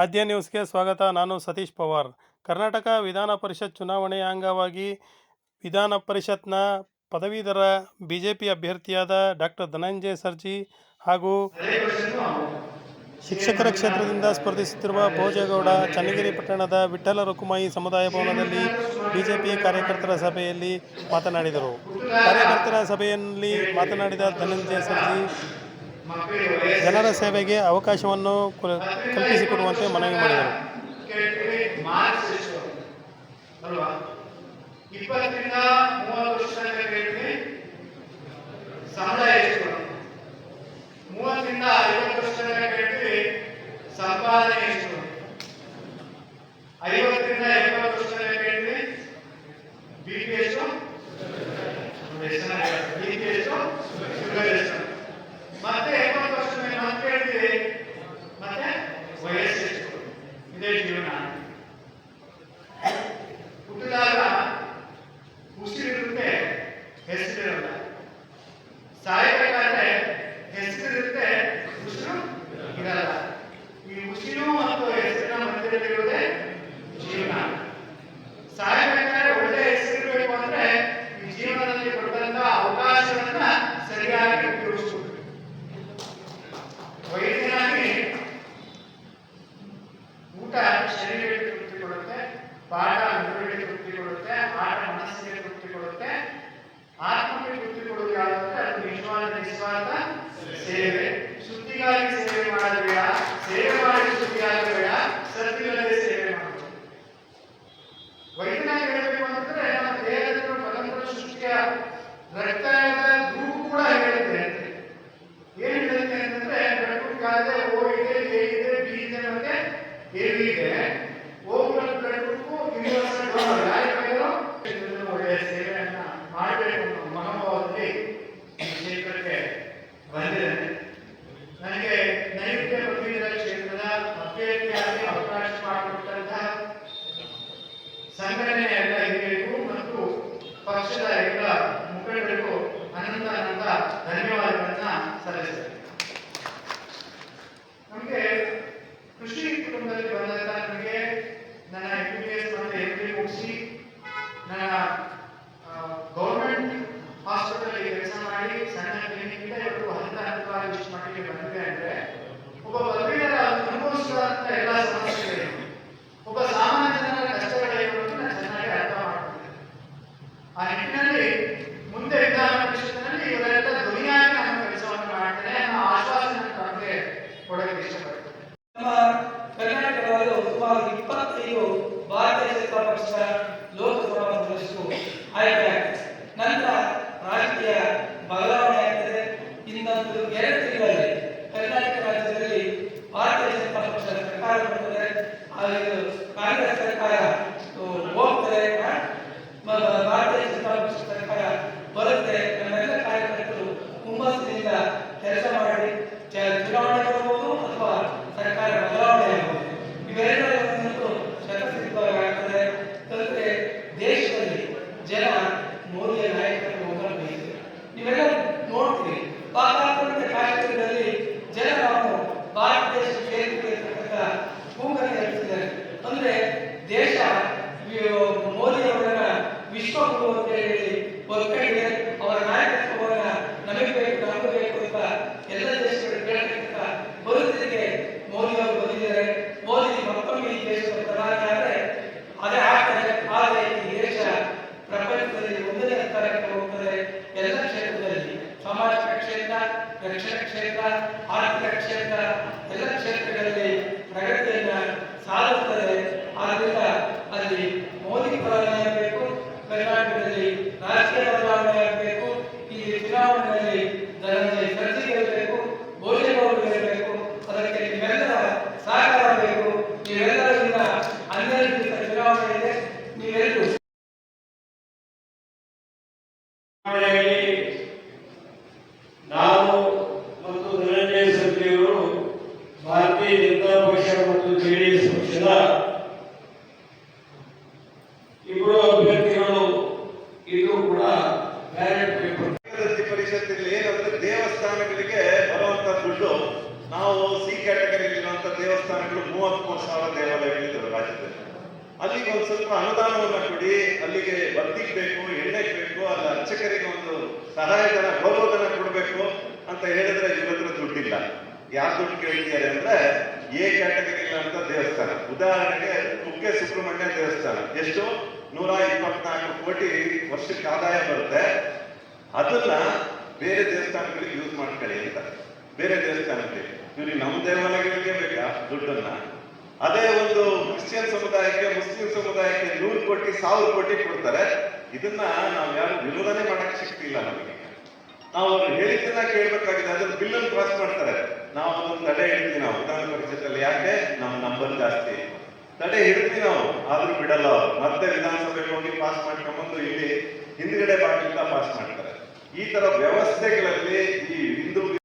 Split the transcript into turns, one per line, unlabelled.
ಆದ್ಯ ನ್ಯೂಸ್ಗೆ ಸ್ವಾಗತ. ನಾನು ಸತೀಶ್ ಪವಾರ್. ಕರ್ನಾಟಕ ವಿಧಾನ ಪರಿಷತ್ ಚುನಾವಣೆಯ ಅಂಗವಾಗಿ ವಿಧಾನ ಪರಿಷತ್ನ ಪದವೀಧರ ಬಿಜೆಪಿ ಅಭ್ಯರ್ಥಿಯಾದ ಡಾಕ್ಟರ್ ಧನಂಜಯ ಸರ್ಜಿ ಹಾಗೂ ಶಿಕ್ಷಕರ ಕ್ಷೇತ್ರದಿಂದ ಸ್ಪರ್ಧಿಸುತ್ತಿರುವ ಭೋಜೇಗೌಡ, ಚನ್ನಗಿರಿ ಪಟ್ಟಣದ ವಿಠ್ಠಲ ರುಕುಮಾಯಿ ಸಮುದಾಯ ಭವನದಲ್ಲಿ ಬಿಜೆಪಿ ಕಾರ್ಯಕರ್ತರ ಸಭೆಯಲ್ಲಿ ಮಾತನಾಡಿದರು. ಕಾರ್ಯಕರ್ತರ ಸಭೆಯಲ್ಲಿ ಮಾತನಾಡಿದ ಧನಂಜಯ ಸರ್ಜಿ ಜನರ ಸೇವೆಗೆ ಅವಕಾಶವನ್ನು ಕಲ್ಪಿಸಿಕೊಡುವಂತೆ ಮನವಿ ಮಾಡಿದರು.
ಮೂವತ್ತು ಮೂವತ್ತರಿಂದ ಐವತ್ತು ವರ್ಷ ಸಂಪಾದನೆ ಎಷ್ಟು ಐವತ್ತರಿಂದ ಎಪ್ಪತ್ತು ವರ್ಷ ಬಿ ಪಿ ಎಷ್ಟು ಬಿ ಪಿ ಎಷ್ಟು ಮತ್ತೆ ಎಪ್ಪತ್ತು ವರ್ಷ ಮೇಲೆ ಮತ್ತೆ ಕೇಳ್ತೀವಿ ಮತ್ತೆ ವಯಸ್ಸು ಎಷ್ಟು ಇದೇ ಜೀವನ ಹುಟ್ಟಿದಾಗ ಉಸಿರಿರುತ್ತೆ ಹೆಸರಿರಲ್ಲ. ಸಾಯಬೇಕಾದ್ರೆ ಹೆಸರಿರುತ್ತೆ ಉಸಿರು ಇರಲ್ಲ ಈ ಉಸಿರು ಮತ್ತು ಹೆಸರಿನ ಮಧ್ಯದಲ್ಲಿರುವುದೇ ಜೀವನ. ಸಾಯಬೇಕಾದ್ರೆ ಒಳ್ಳೆ ಹೆಸರಿರಬೇಕು ಅಂದ್ರೆ ಈ ಜೀವನದಲ್ಲಿ ಕೊಟ್ಟಂತ ಅವಕಾಶವನ್ನ ಸರಿಯಾಗಿ ಉಪಯೋಗಿಸಬೇಕು. ವೈದ್ಯನಾಗಿ ಊಟ ಶರೀರಕ್ಕೆ ತೃಪ್ತಿ ಕೊಡುತ್ತೆ, ಪಾಠ ಮೆದುಳಿಗೆ ತೃಪ್ತಿ ಕೊಡುತ್ತೆ, ಆಟ ಮನಸ್ಸಿಗೆ ತೃಪ್ತಿ ಕೊಡುತ್ತೆ. ಆತ್ಮಕ್ಕೆ ತೃಪ್ತಿ ಕೊಡುವುದು ಯಾವುದಂದ್ರೆ ಅದು ನಿಜವಾದ, ನಿಸ್ವಾರ್ಥ ಸೇವೆ. ಸುದ್ದಿಗಾಗಿ ಸೇವೆ ಮಾಡಬೇಡ ಸೇವೆ ಮಾಡಿ ಸುದ್ದಿಯಾಗಬೇಡ ಸತ್ತಿಲ್ಲದೆ ಸೇವೆ ಮಾಡಬೇಕು ವೈದ್ಯನಾಗಿ ಹೇಳಬೇಕು ಅಂತಂದ್ರೆ, ನಮ್ಮ ದೇಹದ ಪರಂಪರ ಸೃಷ್ಟಿಯ ರಕ್ತದ ಗ್ರೂಪ್ ಕೂಡ ಹೇಳುತ್ತೆ ಅಂತೆ ಏನ್ ಹೇಳುತ್ತೆ ಅಂತಂದ್ರೆ ಬ್ಲಡ್ ಕಾಲದ ಓ ಇದೆ, ಎ ಇದೆ, ಬಿ ಇದೆ ಮತ್ತೆ ಇದೆ ಸಂಘಟನೆಯ ಎಲ್ಲ ಹಿರಿಯರಿಗೂ ಮತ್ತು ಪಕ್ಷದ ಎಲ್ಲ ಮುಖಂಡರಿಗೂ ಅನಂತ ಅನಂತ ಧನ್ಯವಾದಗಳನ್ನ ಸಲ್ಲಿಸ್ತೇನೆ ನಮಗೆ ಕೃಷಿ ಕುಟುಂಬದಲ್ಲಿ ಬಂದಂತ ನನಗೆ ನನ್ನ ಎಂ ಬಿ ಎಸ್ ಮತ್ತು ಎಂ ಬಿ ಮುಗಿಸಿ ನನ್ನ ಗೌರ್ಮೆಂಟ್ ಹಾಸ್ಪಿಟಲ್ ಕೆಲಸ ಮಾಡಿ ಸಣ್ಣ ಕ್ಲಿನಿಕ್ ಇವತ್ತು ಹಂತ ಹಂತವಾಗಿ ಇಷ್ಟು ಮಟ್ಟಿಗೆ ಬಂದಿದೆ ಅಂದ್ರೆ, ಒಬ್ಬ ಪದವೀಧರ ಅನುಭವಿಸುವಂತ ಎಲ್ಲ ಸಮಸ್ಯೆಗಳೇನು ಒಬ್ಬ ಸಾಮಾನ್ಯ
ರಕ್ಷಣಾ ಕ್ಷೇತ್ರ ಆರ್ಥಿಕ ಕ್ಷೇತ್ರ, ಎಲ್ಲ ಕ್ಷೇತ್ರಗಳಲ್ಲಿ ಪ್ರಗತಿಯನ್ನ ಸಾಧಿಸುತ್ತದೆ ಆದ್ದರಿಂದ ಅಲ್ಲಿ ಮೋದಿ ಬದಲಾವಣೆ ಆಗಬೇಕು ಕರ್ನಾಟಕದಲ್ಲಿ ರಾಜಕೀಯ ಬದಲಾವಣೆ ಆಗಬೇಕು ಈ ಚುನಾವಣೆಯಲ್ಲಿ ಧನಂಜಯ ಸರ್ಜಿ ಗೆಲ್ಲಬೇಕು ಭೋಜನಗೌಡರು ಗೆಲ್ಲಬೇಕು ಅದಕ್ಕೆ ನಿಮ್ಮೆಲ್ಲರ ಸಹಕಾರ ಬೇಕು. ನೀವೆಲ್ಲರಿಂದ ಹನ್ನೆರಡು ದಿವಸ ಚುನಾವಣೆ ಇದೆ. ನೀವೆಲ್ಲರೂ
ಚುನಾವಣೆಯಲ್ಲಿ ನಾವು ಮತ್ತು ಧನಂಜಯ ಸರ್ಜಿಯವರು ಭಾರತೀಯ ಜನತಾ ಪಕ್ಷ ಮತ್ತು ಜೆಡಿಎಸ್ ಪಕ್ಷದ ಇಬ್ಬರು ಅಭ್ಯರ್ಥಿಗಳು ಇದು ಕೂಡ ಬ್ಯಾಲೆಟ್ ಪೇಪರ್
ಅಭಿವೃದ್ಧಿ ಪರಿಷತ್ತಿನಲ್ಲಿ ಏನಂದ್ರೆ ದೇವಸ್ಥಾನಗಳಿಗೆ ಬರುವಂತ ದುಡ್ಡು ನಾವು ಸಿ ಕ್ಯಾಟಗರಿ ಇರುವಂತ ದೇವಸ್ಥಾನಗಳು ಮೂವತ್ಮೂರು ಸಾವಿರ ದೇವಾಲಯಗಳಿದ್ದಾವೆ ರಾಜ್ಯದಲ್ಲಿ. ಅಲ್ಲಿಗೆ ಒಂದು ಸ್ವಲ್ಪ ಅನುದಾನವನ್ನು ಕೊಡಿ, ಅಲ್ಲಿಗೆ ಬತ್ತಿಗೆ ಬೇಕು, ಎಣ್ಣೆಗೆ ಬೇಕು, ಅಲ್ಲಿ ಅರ್ಚಕರಿಗೆ ಒಂದು ಸಹಾಯಧನ, ಗೌರವಧನ ಕೊಡಬೇಕು ಅಂತ ಹೇಳಿದ್ರೆ ಇವ್ರ ದುಡ್ಡಿಲ್ಲ. ಯಾರು ದುಡ್ಡು ಕೇಳ್ತಿದ್ದಾರೆ ಅಂದ್ರೆ ಎ ಕ್ಯಾಟಗರಿ ಅಂತ ದೇವಸ್ಥಾನ. ಉದಾಹರಣೆಗೆ ಕುಕ್ಕೆ ಸುಬ್ರಹ್ಮಣ್ಯ ದೇವಸ್ಥಾನ. ಎಷ್ಟು? ನೂರ ಇಪ್ಪತ್ನಾಲ್ಕು ಕೋಟಿ ವರ್ಷಕ್ಕೆ ಆದಾಯ ಬರುತ್ತೆ. ಅದನ್ನ ಬೇರೆ ದೇವಸ್ಥಾನಗಳಿಗೆ ಯೂಸ್ ಮಾಡ್ಕೊಳ್ಳಿ ಅಂತ. ಬೇರೆ ದೇವಸ್ಥಾನಕ್ಕೆ. ಇವ್ರಿಗೆ ನಮ್ಮ ದೇವಾಲಯಗಳಿಗೆ ಬೇಕಾ ದುಡ್ಡನ್ನ. ಅದೇ ಒಂದು ಕ್ರಿಶ್ಚಿಯನ್ ಸಮುದಾಯಕ್ಕೆ, ಮುಸ್ಲಿಂ ಸಮುದಾಯಕ್ಕೆ ನೂರು ಕೋಟಿ, ಸಾವಿರ ಕೋಟಿ ಕೊಡ್ತಾರೆ. ಇದನ್ನ ನಾವು ಯಾರು ವಿರೋಧನೆ ಮಾಡಕ್ ಶಕ್ತಿ ಇಲ್ಲ ನಮಗೆ. ನಾವು ಅವ್ರು ಹೇಳಿದ್ದನ್ನ ಕೇಳ್ಬೇಕಾಗಿದೆ ಅದನ್ನ ಬಿಲ್ ಅನ್ನು ಪಾಸ್ ಮಾಡ್ತಾರೆ. ನಾವು ಅದನ್ನ ತಡೆ ಹಿಡಿದ್ವಿ ನಾವು. ವಿಧಾನ ಪರಿಷತ್ತಲ್ಲಿ ಯಾಕೆ? ನಮ್ಮ ನಂಬರ್ ಜಾಸ್ತಿ. ತಡೆ ಹಿಡಿದ್ವಿ ನಾವು, ಆದ್ರೂ ಬಿಡಲ್ಲ ಮತ್ತೆ ವಿಧಾನಸಭೆಗೆ ಹೋಗಿ ಪಾಸ್ ಮಾಡ್ಕೊಂಡ್ಬಂದು ಇಲ್ಲಿ ಹಿಂದ್ಗಡೆ ಬಾಗಿಲಿಂದ ಪಾಸ್ ಮಾಡ್ತಾರೆ. ಈ ತರ ವ್ಯವಸ್ಥೆಗಳಲ್ಲಿ ಈ ಹಿಂದೂ